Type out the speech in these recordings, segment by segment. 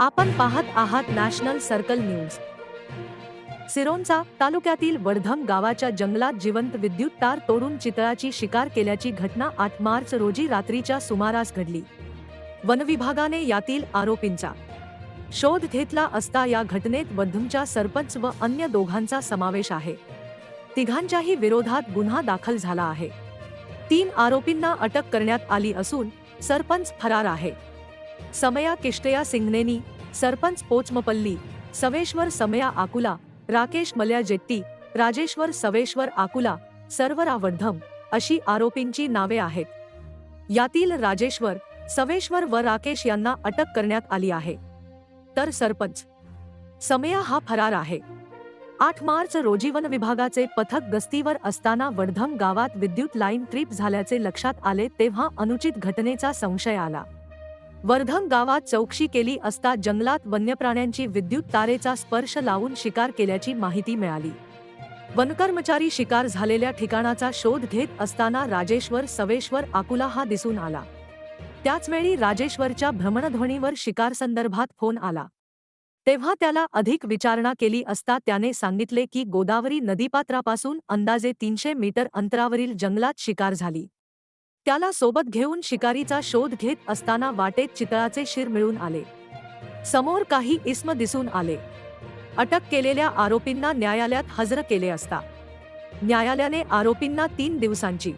आपण पाहत आहात नॅशनल सर्कल न्यूज. सिरोंचा तालुक्यातील वडधम गावाच्या जंगलात जिवंत विद्युत तार तोडून चितळाची शिकार केल्याची घटना आठ मार्च रोजी रात्रीच्या सुमारास घडली. वनविभागाने यातील आरोपींचा शोध घेतला असता या घटनेत वडधमच्या सरपंच व अन्य दोघांचा समावेश आहे. तिघांच्याही विरोधात गुन्हा दाखल झाला आहे. तीन आरोपींना अटक करण्यात आली असून सरपंच फरार आहे. समया किष्टया सिंगनेनी सरपंच पोचमपल्ली सवेश्वर समया आकुला राकेश मल्या जेट्टी राजेश्वर सवेश्वर आकुला सर्वरा वडधम अशी आरोपींची नावे आहेत यातील राजेश्वर सवेश्वर व राकेश यांना अटक करण्यात आली आहे तर सरपंच समया हा फरार आहे आठ मार्च रोजी वन विभागाचे पथक गस्तीवर असताना वडधम गावात विद्युत लाईन ट्रीप झाल्याचे लक्षात आले तेव्हा अनुचित घटनेचा संशय आला वर्धन गावात चौकशी केली असता जंगलात वन्यप्राण्यांची विद्युत तारेचा स्पर्श लावून शिकार केल्याची माहिती मिळाली. वनकर्मचारी शिकार झालेल्या ठिकाणाचा शोध घेत असताना राजेश्वर सवेश्वर आकुला हा दिसून आला. त्याचवेळी राजेश्वरच्या भ्रमणध्वनीवर शिकार संदर्भात फोन आला. तेव्हा त्याला अधिक विचारणा केली असता त्याने सांगितले की गोदावरी नदीपात्रापासून अंदाजे तीनशे मीटर अंतरावरील जंगलात शिकार झाली. त्याला सोबत घेऊन शिकारीचा शोध घेत असताना वाटेत चितळाचे शिर मिळून आले. समोर काही इस्म दिसून आले. अटक केलेल्या आरोपींना न्यायालयात हजर केले असता. न्यायालयाने आरोपींना तीन दिवसांची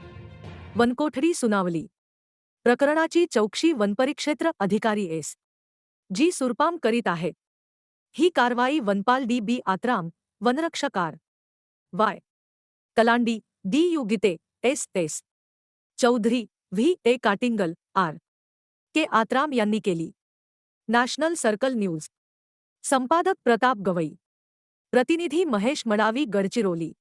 वनकोठडी सुनावली. प्रकरणाची चौकशी वनपरिक्षेत्र अधिकारी एस. जी. सुरपाम करीत आहेत ही कारवाई वनपाल D. B. Atram, वनरक्षकार. Y. Kalandi D. U. Gite, S. S Chaudhari V. A. Katingal, R. K. Atram यांनी केली. National circle news. संपादक प्रताप गवई. प्रतिनिधी महेश मडावी गडचिरोली.